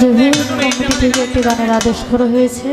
যে কমিটি থেকে একটি গানের আদেশ করা হয়েছে।